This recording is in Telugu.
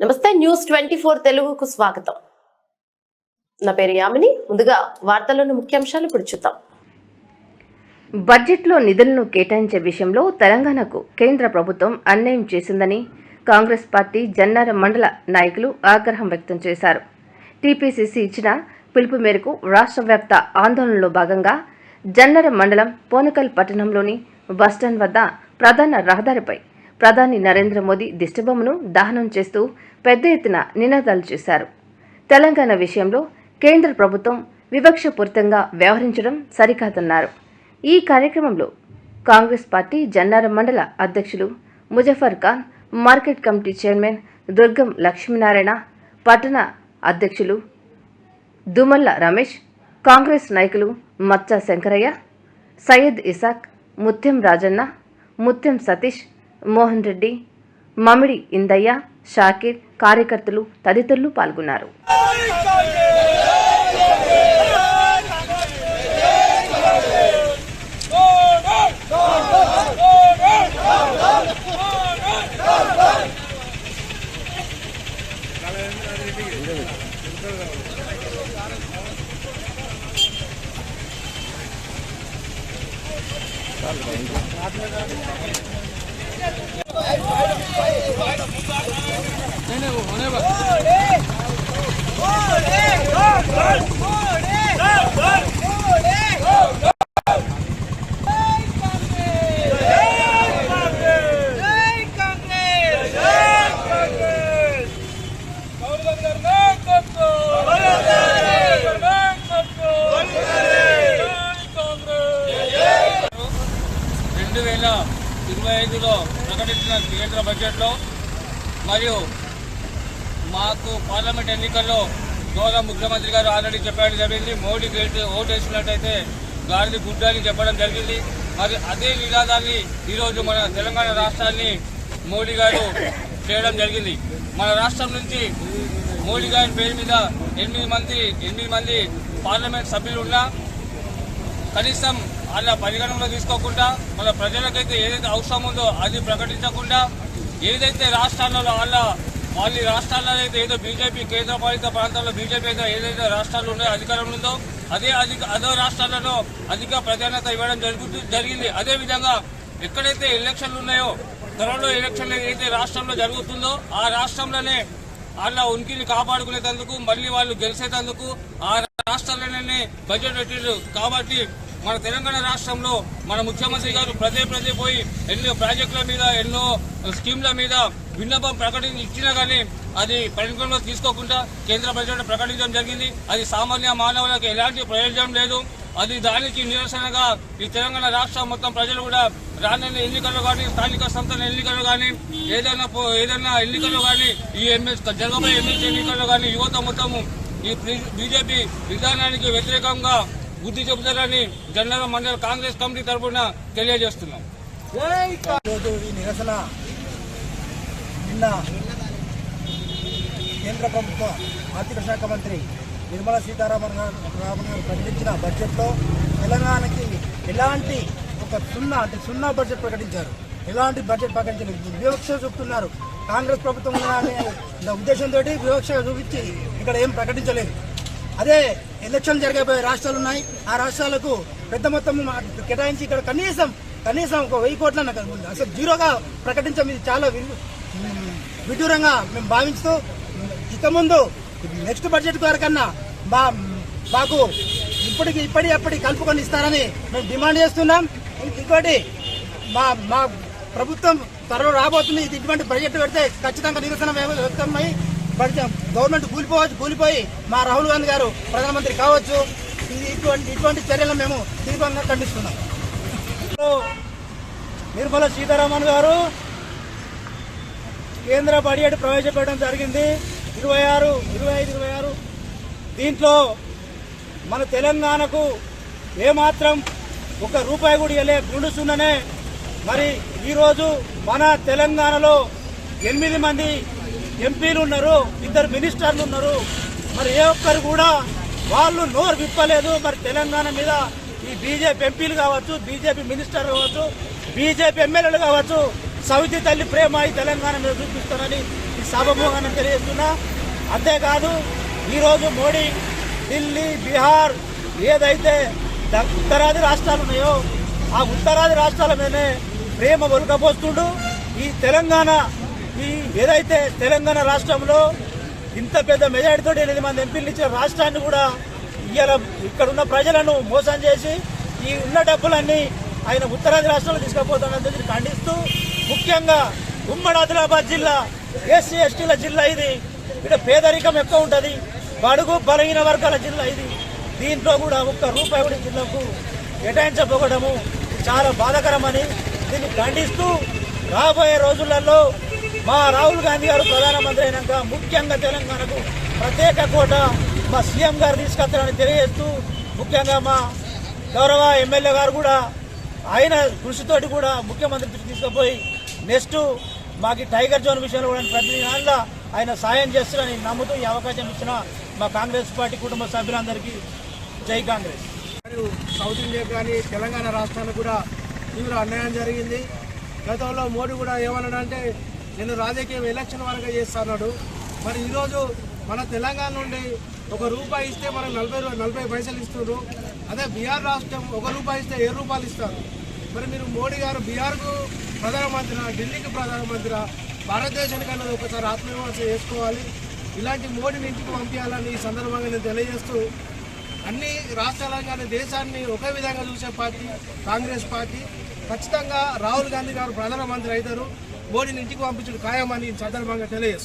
నమస్తే న్యూస్ ట్వంటీ ఫోర్ తెలుగుకు స్వాగతం. నా పేరు యామిని. ముందుగా వార్తల్లోని ముఖ్యాంశాలు ఇప్పుడు చూద్దాం. బడ్జెట్లో నిధులను కేటాయించే విషయంలో తెలంగాణకు కేంద్ర ప్రభుత్వం అన్యాయం చేసిందని కాంగ్రెస్ పార్టీ జన్నార మండల నాయకులు ఆగ్రహం వ్యక్తం చేశారు. టీపీసీసీ ఇచ్చిన పిలుపు మేరకు రాష్ట్ర వ్యాప్త ఆందోళనలో భాగంగా జన్నర మండలం పోనకల్ పట్టణంలోని బస్టాండ్ వద్ద ప్రధాన రహదారిపై ప్రధాని నరేంద్ర మోదీ దిష్టబొమ్మను దహనం చేస్తూ పెద్ద ఎత్తున నినాదాలు చేశారు. తెలంగాణ విషయంలో కేంద్ర ప్రభుత్వం వివక్షపూరితంగా వ్యవహరించడం సరికాదన్నారు. ఈ కార్యక్రమంలో కాంగ్రెస్ పార్టీ జన్నారం మండల అధ్యక్షులు Muzaffar Khan market committee chairman Durgam Lakshminarayana పట్టణ అధ్యక్షులు దుమల్ల రమేష్ కాంగ్రెస్ నాయకులు మచ్చ శంకరయ్య సయ్యద్ ఇసాక్ ముత్యం రాజన్న ముత్యం సతీష్ మోహన్ రెడ్డి మమిడి ఇందయ్య షాకిర్ కార్యకర్తలు తదితరులు పాల్గొన్నారు. రెండు వేల ఇరవై ఐదులో ప్రకటించిన కేంద్ర బడ్జెట్లో మరియు మాకు పార్లమెంట్ ఎన్నికల్లో గౌరవ ముఖ్యమంత్రి గారు ఆల్రెడీ చెప్పడం జరిగింది. మోడీ ఓటు వేసినట్టయితే గాలిది గుడ్డ అని చెప్పడం జరిగింది. మరి అదే నినాదాన్ని ఈరోజు మన తెలంగాణ రాష్ట్రాన్ని మోడీ గారు చేయడం జరిగింది. మన రాష్ట్రం నుంచి మోడీ గారి పేరు మీద ఎనిమిది మంది ఎనిమిది మంది పార్లమెంట్ సభ్యులు ఉన్నా కనీసం అలా పరిగణనలో తీసుకోకుండా మన ప్రజలకైతే ఏదైతే అవసరం ఉందో అది ప్రకటించకుండా ఏదైతే రాష్ట్రాలలో వాళ్ళ వాళ్ళ రాష్ట్రాల్లో అయితే ఏదో బీజేపీ కేంద్ర పాలిత ప్రాంతాల్లో బీజేపీ అయితే ఏదైతే రాష్ట్రాలు ఉన్నాయో అధికారంలో ఉందో అదే అధిక అదో రాష్ట్రాలలో అధిక ప్రాధాన్యత ఇవ్వడం జరుగుతూ జరిగింది. అదేవిధంగా ఎక్కడైతే ఎలక్షన్లు ఉన్నాయో త్వరలో ఎలక్షన్లు ఏదైతే రాష్ట్రంలో జరుగుతుందో ఆ రాష్ట్రంలోనే వాళ్ళ ఉనికిని కాపాడుకునేటందుకు మళ్ళీ వాళ్ళు గెలిచేటందుకు ఆ రాష్ట్రాలనే బడ్జెట్ పెట్టారు కాబట్టి మన తెలంగాణ రాష్ట్రంలో మన ముఖ్యమంత్రి గారు ప్రదే ప్రదే పోయి ఎన్నో ప్రాజెక్టుల మీద ఎన్నో స్కీమ్ల మీద విన్నపం ప్రకటించి ఇచ్చినా కానీ అది పరిగణలో తీసుకోకుండా కేంద్ర బడ్జెట్ ప్రకటించడం జరిగింది. అది సామాన్య మానవులకు ఎలాంటి ప్రయోజనం లేదు. అది దానికి నిరసనగా ఈ తెలంగాణ రాష్ట్రం మొత్తం ప్రజలు కూడా రానున్న ఎన్నికల్లో కానీ స్థానిక సంస్థల ఎన్నికల్లో కానీ ఏదైనా ఏదైనా ఎన్నికల్లో కానీ ఈ ఎంఎస్ జరగబోయే ఎమ్మెల్సీ ఎన్నికల్లో కానీ యువత మొత్తము ఈ బీజేపీ విధానానికి వ్యతిరేకంగా బుద్ధి చెబుతారని జనరల్ మండల కాంగ్రెస్ కమిటీ తరఫున తెలియజేస్తున్నాం. ఈరోజు ఈ నిరసన. నిన్న కేంద్ర ప్రభుత్వ ఆర్థిక శాఖ మంత్రి నిర్మలా సీతారామన్ రామన్ గారు ప్రకటించిన బడ్జెట్లో తెలంగాణకి ఎలాంటి ఒక సున్నా అంటే సున్నా బడ్జెట్ ప్రకటించారు. ఎలాంటి బడ్జెట్ ప్రకటించలేదు. వివక్ష చూపుతున్నారు. కాంగ్రెస్ ప్రభుత్వం అనే ఉద్దేశంతో వివక్ష చూపించి ఇక్కడ ఏం ప్రకటించలేదు. అదే ఎలక్షన్లు జరగబోయే రాష్ట్రాలు ఉన్నాయి. ఆ రాష్ట్రాలకు పెద్ద మొత్తం మా- కేటాయించి ఇక్కడ కనీసం కనీసం ఒక వెయ్యి కోట్ల అసలు జీరోగా ప్రకటించడం ఇది చాలా విడ్డూరంగా మేము భావిస్తూ ఇక ముందు నెక్స్ట్ బడ్జెట్ వరకన్నా మా మాకు ఇప్పటికి ఇప్పటి అప్పటి కలుపుకొని ఇస్తారని మేము డిమాండ్ చేస్తున్నాం. ఇంకోటి మా మా ప్రభుత్వం త్వరలో రాబోతుంది. ఇది ఇటువంటి బడ్జెట్ పెడితే ఖచ్చితంగా నిరసన వ్యక్తమై గవర్నమెంట్ కూలిపోవచ్చు కూలిపోయి మా రాహుల్ గాంధీ గారు ప్రధానమంత్రి కావచ్చు. ఇది ఇటువంటి ఇటువంటి చర్యలను మేము తీవ్రంగా ఖండిస్తున్నాం. నిర్మలా సీతారామన్ గారు కేంద్ర బడ్జెట్ ప్రవేశపెట్టడం జరిగింది. ఇరవై ఆరు ఇరవై ఐదు ఇరవై ఆరు. దీంట్లో మన తెలంగాణకు ఏమాత్రం ఒక రూపాయి కూడా వెళ్ళే గుండుసున్ననే. మరి ఈరోజు మన తెలంగాణలో ఎనిమిది మంది ఎంపీలు ఉన్నారు ఇద్దరు మినిస్టర్లు ఉన్నారు. మరి ఏ ఒక్కరు కూడా వాళ్ళు నోరు విప్పలేదు. మరి తెలంగాణ మీద ఈ బీజేపీ ఎంపీలు కావచ్చు బీజేపీ మినిస్టర్ కావచ్చు బీజేపీ ఎమ్మెల్యేలు కావచ్చు సవితి తల్లి ప్రేమ ఈ తెలంగాణ మీద చూపిస్తారని ఈ సభమోహనం తెలియజేస్తున్నా. అంతేకాదు ఈరోజు మోడీ ఢిల్లీ బీహార్ ఏదైతే ఉత్తరాది రాష్ట్రాలు ఉన్నాయో ఆ ఉత్తరాది రాష్ట్రాల మీదనే ప్రేమ ఒలుకపోస్తుండు ఈ తెలంగాణ ఈ ఏదైతే తెలంగాణ రాష్ట్రంలో ఇంత పెద్ద మెజారిటీతో ఎనిమిది మంది ఎంపీలు ఇచ్చిన రాష్ట్రాన్ని కూడా ఇవాళ ఇక్కడ ఉన్న ప్రజలను మోసం చేసి ఈ ఉన్న డబ్బులన్నీ ఆయన ఉత్తరాది రాష్ట్రాలు తీసుకుపోతాడని ఖండిస్తూ ముఖ్యంగా ఉమ్మడి ఆదిలాబాద్ జిల్లా ఎస్సీ ఎస్టీల జిల్లా ఇది. ఇక్కడ పేదరికం ఎక్కువ ఉంటుంది. బడుగు బలహీన వర్గాల జిల్లా ఇది. దీంట్లో కూడా ఒక్క రూపాయి కూడా జిల్లాకు కేటాయించకపోవడము చాలా బాధాకరమని దీన్ని ఖండిస్తూ రాబోయే రోజులలో మా రాహుల్ గాంధీ గారు ప్రధానమంత్రి అయినాక ముఖ్యంగా తెలంగాణకు ప్రత్యేక కోట మా సీఎం గారు తీసుకొస్తారని తెలియజేస్తూ ముఖ్యంగా మా గౌరవ ఎమ్మెల్యే గారు కూడా ఆయన కృషితోటి కూడా ముఖ్యమంత్రి తీసుకుపోయి నెక్స్ట్ మాకు టైగర్ జోన్ విషయంలో కూడా ప్రతి దానిలో ఆయన సాయం చేస్తారని నమ్ముతూ ఈ అవకాశం ఇచ్చిన మా కాంగ్రెస్ పార్టీ కుటుంబ సభ్యులందరికీ జై కాంగ్రెస్. మరియు సౌత్ ఇండియా కానీ తెలంగాణ రాష్ట్రానికి కూడా తీవ్ర అన్యాయం జరిగింది. గతంలో మోడీ కూడా ఏమన్నాడంటే నేను రాజకీయం ఎలక్షన్ వరకు చేస్తున్నాడు మరి ఈరోజు మన తెలంగాణ నుండి ఒక రూపాయి ఇస్తే మనకు నలభై నలభై పైసలు ఇస్తున్నారు అదే బీహార్ రాష్ట్రం ఒక రూపాయి ఇస్తే ఏడు రూపాయలు ఇస్తారు. మరి మీరు మోడీ గారు బీహార్కు ప్రధానమంత్రి ఢిల్లీకి ప్రధానమంత్రి భారతదేశానికి అన్నది ఒకసారి ఆత్మవిమర్శ చేసుకోవాలి. ఇలాంటి మోడీని ఇంటికి పంపించాలని ఈ సందర్భంగా నేను తెలియజేస్తూ అన్ని రాష్ట్రాలను కానీ దేశాన్ని ఒకే విధంగా చూసే పార్టీ కాంగ్రెస్ పార్టీ. ఖచ్చితంగా రాహుల్ గాంధీ గారు ప్రధానమంత్రి అవుతారు. మోడీని ఇంటికి పంపించడం ఖాయమని ఈ సందర్భంగా తెలియజేస్తారు